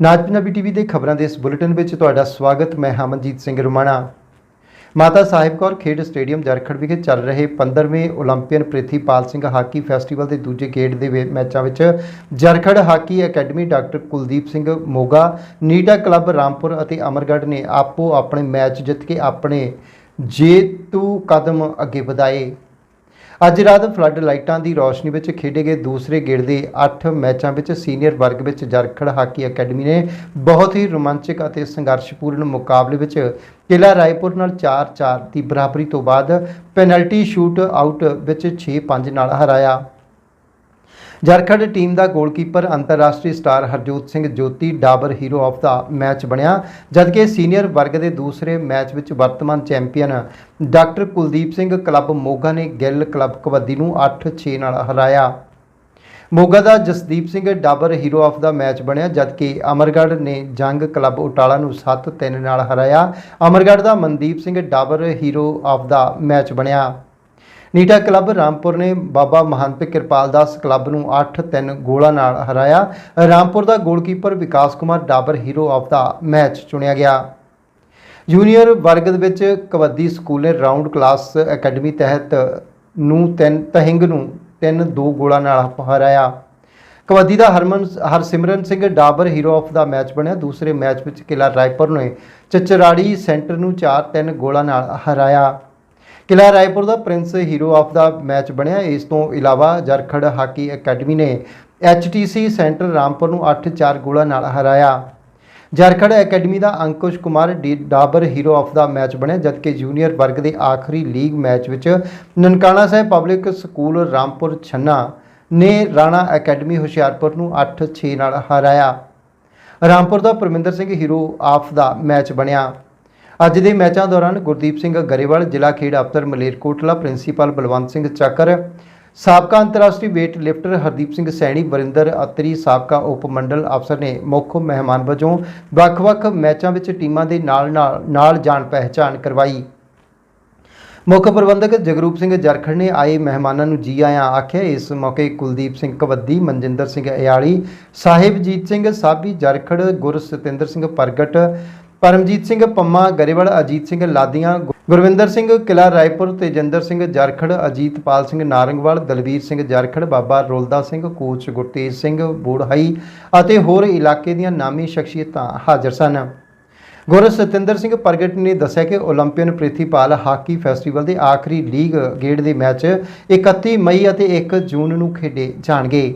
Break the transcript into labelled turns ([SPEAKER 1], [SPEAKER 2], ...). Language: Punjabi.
[SPEAKER 1] ਨਾਜ ਪੰਜਾਬੀ ਟੀਵੀ ਦੇ ਖਬਰਾਂ ਦੇ ਇਸ ਬੁਲੇਟਿਨ ਵਿੱਚ ਤੁਹਾਡਾ ਸਵਾਗਤ, ਮੈਂ ਹਮਨਜੀਤ ਸਿੰਘ ਰੁਮਾਣਾ। ਮਾਤਾ ਸਾਹਿਬ ਕੌਰ ਖੇਡ ਸਟੇਡੀਅਮ ਜਰਖੜ ਵਿਖੇ ਚੱਲ ਰਹੇ 15ਵੇਂ 올림픽ਨ ਪ੍ਰਿਥੀਪਾਲ ਸਿੰਘ ਹਾਕੀ ਫੈਸਟੀਵਲ ਦੇ ਦੂਜੇ ਗੇੜ ਦੇ ਮੈਚਾਂ ਵਿੱਚ Jarkhar hockey academy doctor Kuldeep Singh Moga, Neeta club Rampur ਅਤੇ ਅਮਰਗੜ੍ਹ ਨੇ ਆਪੋ ਆਪਣੇ ਮੈਚ ਜਿੱਤ ਕੇ ਆਪਣੇ ਜੇਤੂ ਕਦਮ ਅੱਗੇ ਵਧਾਏ। ਅੱਜ ਰਾਤ ਫਲੱਡ ਲਾਈਟਾਂ ਦੀ ਰੌਸ਼ਨੀ ਵਿੱਚ ਖੇਡੇ ਗਏ ਦੂਸਰੇ ਗੇੜ ਦੇ 8 ਮੈਚਾਂ ਵਿੱਚ ਸੀਨੀਅਰ ਵਰਗ ਵਿੱਚ ਜਰਖੜ ਹਾਕੀ ਅਕੈਡਮੀ ਨੇ ਬਹੁਤ ਹੀ ਰੋਮਾਂਚਕ ਅਤੇ ਸੰਘਰਸ਼ਪੂਰਨ ਮੁਕਾਬਲੇ ਵਿੱਚ ਕਿਲਾ ਰਾਏਪੁਰ ਨਾਲ 4-4 ਦੀ ਬਰਾਬਰੀ ਤੋਂ ਬਾਅਦ ਪੈਨਲਟੀ ਸ਼ੂਟ ਆਊਟ ਵਿੱਚ 6-5 ਨਾਲ ਹਰਾਇਆ। ਝਾਰਖੰਡ ਟੀਮ ਦਾ ਗੋਲਕੀਪਰ ਅੰਤਰਰਾਸ਼ਟਰੀ star Harjot Singh Jyoti Dabur hero of the match ਬਣਿਆ, ਜਦਕਿ ਸੀਨੀਅਰ ਵਰਗ ਦੇ ਦੂਸਰੇ ਮੈਚ ਵਿੱਚ ਵਰਤਮਾਨ champion doctor Kuldeep Singh club Moga ਨੇ ਗਿੱਲ ਕਲੱਬ ਕਬੱਡੀ ਨੂੰ 8-6 ਨਾਲ ਹਰਾਇਆ। ਮੋਗਾ ਦਾ Jasdeep Singh Dabur hero of the match ਬਣਿਆ, ਜਦਕਿ ਅਮਰਗੜ੍ਹ ਨੇ ਜੰਗ ਕਲੱਬ ਉਟਾਲਾ ਨੂੰ 7-3 ਨਾਲ ਹਰਾਇਆ। ਅਮਰਗੜ੍ਹ ਦਾ Mandeep Singh Dabur hero of the match ਬਣਿਆ। ਨੀਟਾ ਕਲੱਬ ਰਾਮਪੁਰ ਨੇ ਬਾਬਾ ਮਹੰਤ ਕਿਰਪਾਲ ਦਾਸ ਕਲੱਬ ਨੂੰ 8-3 ਗੋਲਾਂ ਨਾਲ ਹਰਾਇਆ। ਰਾਮਪੁਰ ਦਾ goalkeeper Vikas Kumar Dabur hero of the match ਚੁਣਿਆ ਗਿਆ। ਜੂਨੀਅਰ ਵਰਗ ਦੇ ਵਿੱਚ ਕਬੱਡੀ ਸਕੂਲ ਨੇ ਰਾਉਂਡ ਕਲਾਸ ਅਕੈਡਮੀ ਤਹਿਤ ਨੂੰ ਤਿੰਨ, ਤਹਿੰਗ ਨੂੰ 3-2 ਗੋਲਾਂ ਨਾਲ ਹਰਾਇਆ। ਕਬੱਡੀ ਦਾ Harman, Harsimran Singh Dabur hero of the match ਬਣਿਆ। ਦੂਸਰੇ ਮੈਚ ਵਿੱਚ ਕਿਲਾ ਰਾਏਪੁਰ ਨੇ ਚਚਰਾੜੀ ਸੈਂਟਰ ਨੂੰ 4-3 ਗੋਲਾਂ ਨਾਲ ਹਰਾਇਆ। ਕਿਲਾ ਰਾਏਪੁਰ ਦਾ Prince hero of the match ਬਣਿਆ। ਇਸ ਤੋਂ ਇਲਾਵਾ ਜਰਖੜ ਹਾਕੀ ਅਕੈਡਮੀ ਨੇ ਐਚਟੀਸੀ ਸੈਂਟਰ ਰਾਮਪੁਰ ਨੂੰ 8-4 ਗੋਲਾਂ ਨਾਲ ਹਰਾਇਆ। ਝਾਰਖੰਡ ਅਕੈਡਮੀ ਦਾ ਅੰਕੁਸ਼ ਕੁਮਾਰ ਡੀ- Dabur hero of the match ਬਣਿਆ, ਜਦਕਿ ਜੂਨੀਅਰ ਵਰਗ ਦੇ ਆਖਰੀ ਲੀਗ ਮੈਚ ਵਿੱਚ ਨਨਕਾਣਾ ਸਾਹਿਬ ਪਬਲਿਕ ਸਕੂਲ ਰਾਮਪੁਰ ਛੰਨਾ ਨੇ ਰਾਣਾ ਅਕੈਡਮੀ ਹੁਸ਼ਿਆਰਪੁਰ ਨੂੰ 8-6 ਨਾਲ ਹਰਾਇਆ। ਰਾਮਪੁਰ ਦਾ Parminder Singh hero of the match ਬਣਿਆ। ਅੱਜ ਦੇ ਮੈਚਾਂ ਦੌਰਾਨ ਗੁਰਦੀਪ ਸਿੰਘ ਗਰੇਵਾਲ, ਜ਼ਿਲ੍ਹਾ ਖੇਡ ਅਫਸਰ ਮਲੇਰਕੋਟਲਾ ਪ੍ਰਿੰਸੀਪਲ ਬਲਵੰਤ ਸਿੰਘ ਚੱਕਰ, ਸਾਬਕਾ ਅੰਤਰਰਾਸ਼ਟਰੀ weight ਲਿਫਟਰ ਹਰਦੀਪ ਸਿੰਘ ਸੈਣੀ, ਵਰਿੰਦਰ ਅਤਰੀ, ਸਾਬਕਾ ਉਪ ਮੰਡਲ ਅਫਸਰ ਨੇ ਮੁੱਖ ਮਹਿਮਾਨ ਵਜੋਂ ਵੱਖ-ਵੱਖ ਮੈਚਾਂ ਵਿੱਚ ਟੀਮਾਂ ਦੇ ਨਾਲ-ਨਾਲ ਨਾਲ ਜਾਣ ਪਹਿਚਾਣ ਕਰਵਾਈ। ਮੁੱਖ ਪ੍ਰਬੰਧਕ ਜਗਰੂਪ ਸਿੰਘ ਜਰਖੜ ਨੇ ਆਏ ਮਹਿਮਾਨਾਂ ਨੂੰ ਜੀ ਆਇਆਂ ਆਖਿਆ, ਇਸ ਮੌਕੇ ਕੁਲਦੀਪ ਸਿੰਘ ਕਵੱਦੀ ਮਨਜਿੰਦਰ ਸਿੰਘ ਅਯਾਲੀ, ਸਾਹਿਬਜੀਤ ਸਿੰਘ ਸਾਬੀ, ਜਰਖੜ ਗੁਰਸਤਿੰਦਰ ਸਿੰਘ ਪ੍ਰਗਟ ਪਰਮਜੀਤ ਸਿੰਘ ਪੰਮਾ ਗਰੇਵਾਲ ਅਜੀਤ ਸਿੰਘ ਲਾਦੀਆਂ ਗੁਰਵਿੰਦਰ ਸਿੰਘ ਕਿਲਾ ਰਾਏਪੁਰ ਤੇਜਿੰਦਰ ਸਿੰਘ ਜਰਖੜ, ਅਜੀਤਪਾਲ ਸਿੰਘ ਨਾਰੰਗਵਾਲ, ਦਲਵੀਰ ਸਿੰਘ ਜਰਖੜ, ਬਾਬਾ ਰੋਲਦਾ ਸਿੰਘ ਕੋਚ, ਗੁਰਤੇਜ ਸਿੰਘ ਬੋੜਹਾਈ ਅਤੇ ਹੋਰ ਇਲਾਕੇ ਦੀਆਂ ਨਾਮੀ ਸ਼ਖਸੀਅਤਾਂ ਹਾਜ਼ਰ ਸਨ। ਗੁਰ ਸਤਿੰਦਰ ਸਿੰਘ ਪ੍ਰਗਟ ਨੇ ਦੱਸਿਆ ਕਿ 올림픽ਨ ਪ੍ਰਿਥੀਪਾਲ ਹਾਕੀ ਫੈਸਟੀਵਲ ਦੇ ਆਖਰੀ ਲੀਗ ਗੇੜ ਦੇ ਮੈਚ 31 ਮਈ ਅਤੇ 1 ਜੂਨ ਨੂੰ ਖੇਡੇ ਜਾਣਗੇ।